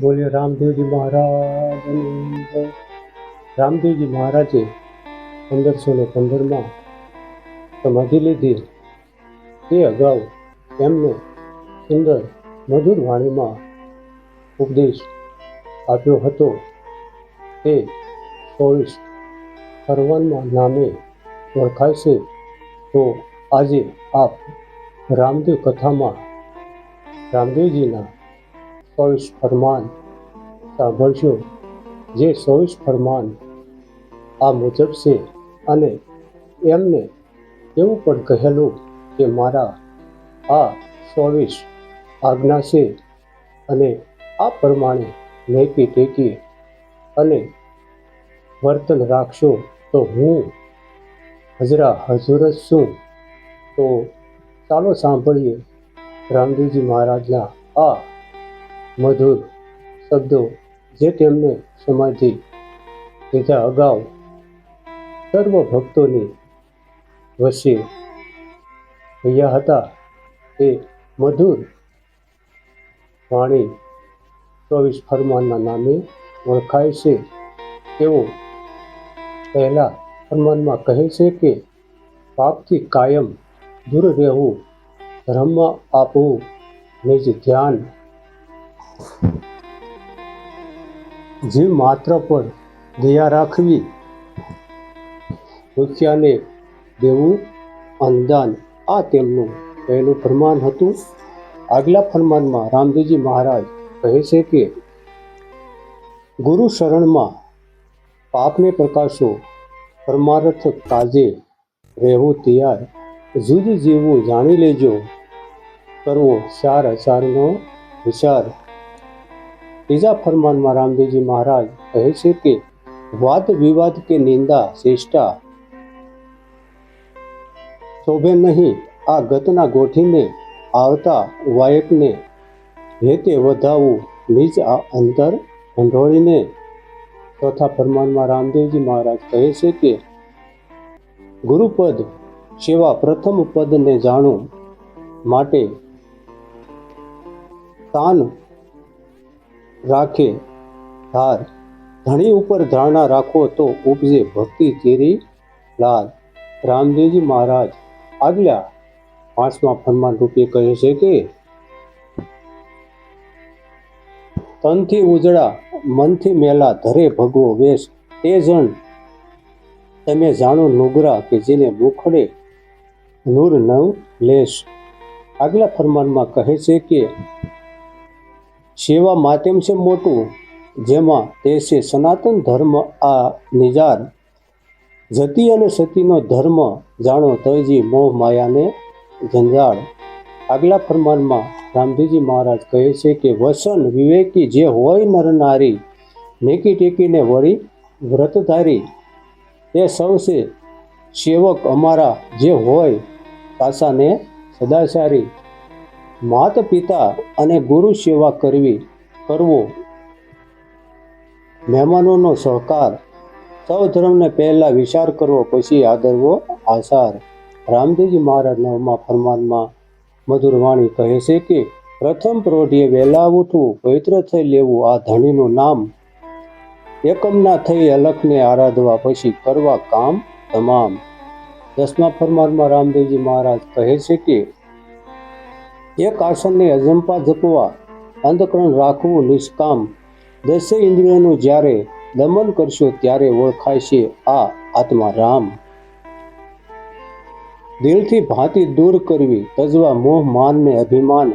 બોલ્યો, રામદેવજી મહારાજ, રામદેવજી મહારાજે પંદરસો ને પંદરમાં સમાધિ લીધી. તે અગાઉ એમને સુંદર મધુર વાણીમાં ઉપદેશ આપ્યો હતો. તે ચોવીસ ફરવાનમાં નામે ઓળખાય છે. તો આજે આપ રામદેવ કથામાં રામદેવજીના ચોવીસ ફરમાન સાંભળશો જે ચોવીસ ફરમાન આ મુજબ છે અને એમને એવું પણ કહેલું કે મારા આ ચોવીસ આજ્ઞા છે અને આ પ્રમાણે લેકી ટેકી અને વર્તન રાખશો તો હું હજરા હજુર જ છું. તો ચાલો સાંભળીએ રામદેવજી મહારાજના આ મધુર શબ્દો જે તેમને સમાધિ લીધા અગાઉ સર્વ ભક્તોની વચ્ચે રહ્યા હતા. તે મધુર વાણી ચોવીસ ફરમાનના નામે ઓળખાય છે. તેઓ પહેલા ફરમાનમાં કહે છે કે, પાપથી કાયમ દૂર રહેવું ધર્મમાં આપવું, નિજ ધ્યાન જીવ માત્ર પર દયા રાખવી, ભૂખ્યાને દેવું અનદાન આ તેમનું પહેલું ફરમાન હતું. આગલા ફરમાનમાં રામદેવજી મહારાજ કહે છે કે, ગુરુ શરણમાં પાપને પ્રકાશો, પરમાર્થ કાજે રહેવું તૈયાર. જુદ જીવવું જાણી લેજો. કરવો ચાર અચારનો વિચાર. ત્રીજા ફરમાનમાં રામદેવજી મહારાજ કહે છે કે, વાદ વિવાદ કે નિંદા ચેષ્ટા શોભે નહીં આ ગતના ગોઠીને આવતા વાયકને હેતે વધાવવું નીચ આ અંતર ભંડોળીને? ચોથા ફરમાનમાં રામદેવજી મહારાજ કહે છે કે, ગુરુપદ સેવા પ્રથમ પદને જાણો માટે તાન રાખે. ધાર ધણી ઉપર ધારણા રાખો તો ઉપજે ભક્તિ તેરી લાલ. રામદેવજી મહારાજ. આગલા પાંચમા ફરમાન રૂપે કહે છે કે, તનથી ઉજળા, મનથી મેલા ધરે ભગવો વેશ. એ જણ તમે જાણો નુગરા કે જેને મુખડે નૂર નવ લેશ. આગલા ફરમાનમાં કહે છે કે સેવા માધ્યમ છે મોટું, જેમાં તે છે સનાતન ધર્મ આ નિજાર. જતી અને સતીનો ધર્મ જાણો તયજી મોહ માયાને જંજાળ આગલા ફરમાનમાં રામજીજી મહારાજ કહે છે કે, વસન વિવેકી જે હોય નરનારી નેકી ટેકીને વળી વ્રતધારી તે સૌ છે સેવક અમારા જે હોય, પાસાને સદાચારી. માત પિતા અને ગુરુ સેવા કરવી કરવો. મહેમાનોનો સહકાર. સૌ ધર્મને પહેલાં વિચાર કરવો, પછી આદરવો, આસાર. રામદેવજી મહારાજ નવમા ફરમાનમાં મધુર વાણી કહે છે કે, પ્રથમ પ્રૌઢીએ વહેલા ઉઠવું, પવિત્ર થઈ લેવું, આ ધણીનું નામ એકમના થઈ અલખને આરાધવા, પછી કરવા કામ તમામ. દસમા ફરમાનમાં રામદેવજી મહારાજ કહે છે કે એક આસનને અજંપા ઝકવા અંધકરણ રાખવું નિષ્કામ. દસે ઇન્દ્રિયોનું જ્યારે દમન કરશો ત્યારે ઓળખાય છે આ આત્મા રામ. દિલથી ભાંતિ દૂર કરવી, તજવા મોહ, માન ને અભિમાન.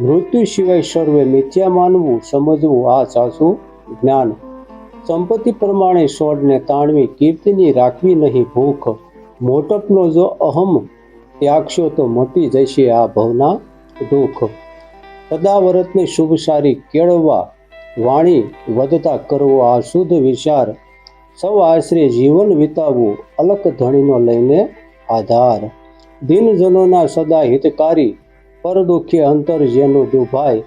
મૃત્યુ સિવાય સર્વે મિથ્યા માનવું, સમજવું આ સાચું જ્ઞાન. સંપત્તિ પ્રમાણે સોડને તાણવી, કીર્તિની રાખવી નહીં ભૂખ. મોટપનો જો અહમ ત્યાગશો તો મટી જશે આ ભવના દુઃખ. સદાવરતની શુભ સારી કેળવવા વાણી વધતા કરવો, આ શુદ્ધ વિચાર સૌ આશરે જીવન વિતાવવું અલક ધણીનો લઈને આધાર. દિનજનોના સદા હિતકારી, પરદુઃખી અંતર જેનું દુભાય,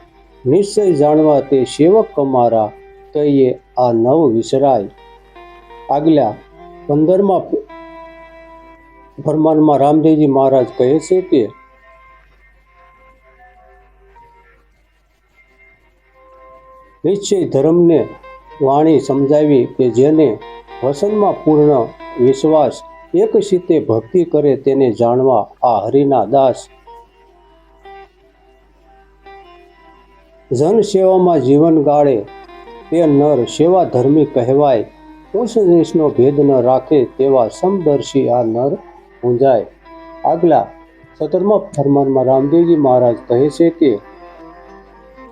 નિશ્ચય જાણવા તે સેવક કમારા કહીએ આ નવ વિસરાય. આગલા પંદરમાં ફરમાનમાં રામદેવજી મહારાજ કહે છે કે નિશ્ચય ધર્મને વાણી સમજાવી કે જેને વસનમાં પૂર્ણ વિશ્વાસ એક સીતે ભક્તિ કરે તેને જાણવા આ હરિના દાસ. જન સેવામાં જીવન ગાળે તે નર સેવા ધર્મી કહેવાય. ઉચ્ચ દેશનો ભેદ ન રાખે તેવા સમદર્શી આ નર ઊંજાય આગલા સતરમા ફરમાનમાં રામદેવજી મહારાજ કહે છે કે,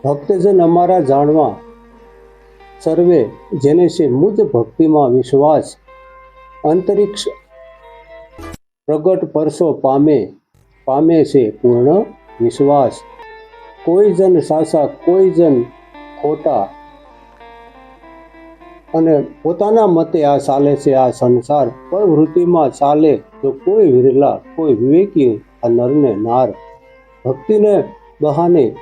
ભક્તજન અમારા જાણવા સર્વે જેને છે મુજ ભક્તિમાં વિશ્વાસ. અંતરિક્ષ પ્રગટ પરસો પામે પામે છે પૂર્ણ વિશ્વાસ. કોઈ જન સાસા કોઈ જન ખોટા. અને પોતાના મતે આ ચાલે છે, આ સંસાર. પ્રવૃત્તિમાં ચાલે તો કોઈ વિરલા, કોઈ વિવેકી આ નરને નાર. ભક્તિને બહાને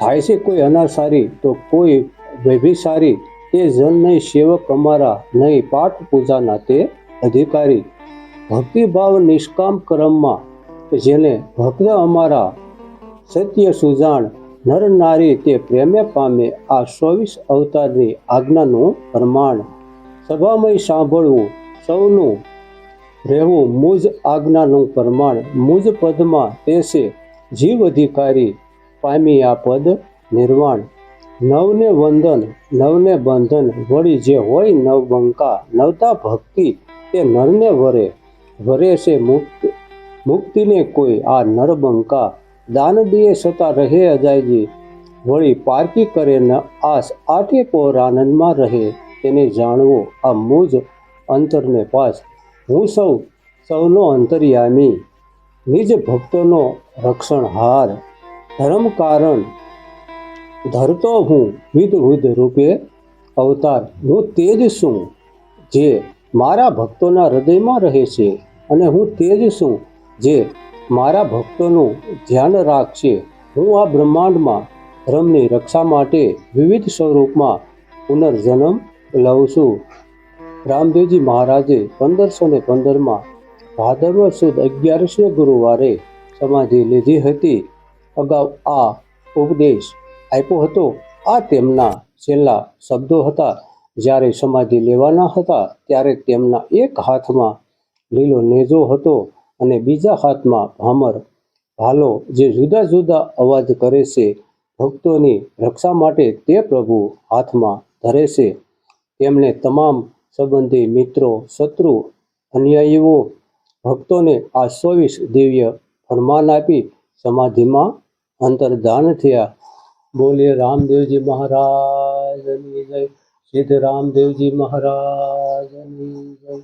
થાય છે કોઈ અનાસારી તો કોઈ વ્યભિસારી તે જન નહીં સેવક અમારા નહીં પાઠ પૂજાના તે અધિકારી. ભક્તિભાવ નિષ્કામ ક્રમમાં જેને ભક્ત અમારા સત્ય સુજાણ નર નારી તે પ્રેમે પામે આ ચોવીસ અવતારની આજ્ઞાનું પ્રમાણ. સભામય સાંભળવું, સૌનું રહેવું મુજ આજ્ઞાનું પ્રમાણ. મુજ પદમાં તે છે જીવ અધિકારી, પામી આ પદ નિર્વાણ. નવને વંદન, નવને બંધન, વળી જે હોય નવબંકા નવતા ભક્તિ, તે નરને વરે. વરે છે મુક્ત, મુક્તિને કોઈ આ નરબંકા દાન દિયે છતાં રહે અજાયજી. વળી પારકી કરે ન, આસ આઠે પોર આનંદમાં રહે. તેને જાણવો આ મૂજ અંતરને પાસ. હું સૌ, સૌનો અંતર્યામી. નિજ ભક્તોનો રક્ષણહાર ધર્મ કારણ ધરતો હું વિધ વિધ રૂપે અવતાર હું તેજ છું, જે મારા ભક્તોના હૃદયમાં રહે છે અને હું તેજ છું, જે મારા ભક્તોનું ધ્યાન રાખશે. હું આ બ્રહ્માંડમાં ધર્મની રક્ષા માટે વિવિધ સ્વરૂપમાં પુનર્જન્મ લઉં છું. રામદેવજી મહારાજે પંદરસો ને પંદરમાં ભાદરવ સુદ અગિયારસને ગુરુવારે સમાધિ લીધી હતી. અગાઉ આ ઉપદેશ આપ્યો હતો. આ તેમના છેલ્લા શબ્દો હતા. જ્યારે સમાધિ લેવાના હતા, ત્યારે તેમના એક હાથમાં લીલો નેજો હતો અને બીજા હાથમાં ભામર. ભાલો જે જુદા જુદા અવાજ કરે છે, ભક્તોની રક્ષા માટે તે પ્રભુ હાથમાં ધરે છે. તેમણે તમામ સંબંધી મિત્રો, શત્રુ, અન્યાયીઓ, ભક્તોને આ ચોવીસ દિવ્ય ફરમાન આપી સમાધિમાં અંતર્ધાન થયા. બોલીએ રામદેવજી મહારાજની જય. સિદ્ધ રામદેવજી મહારાજની જય.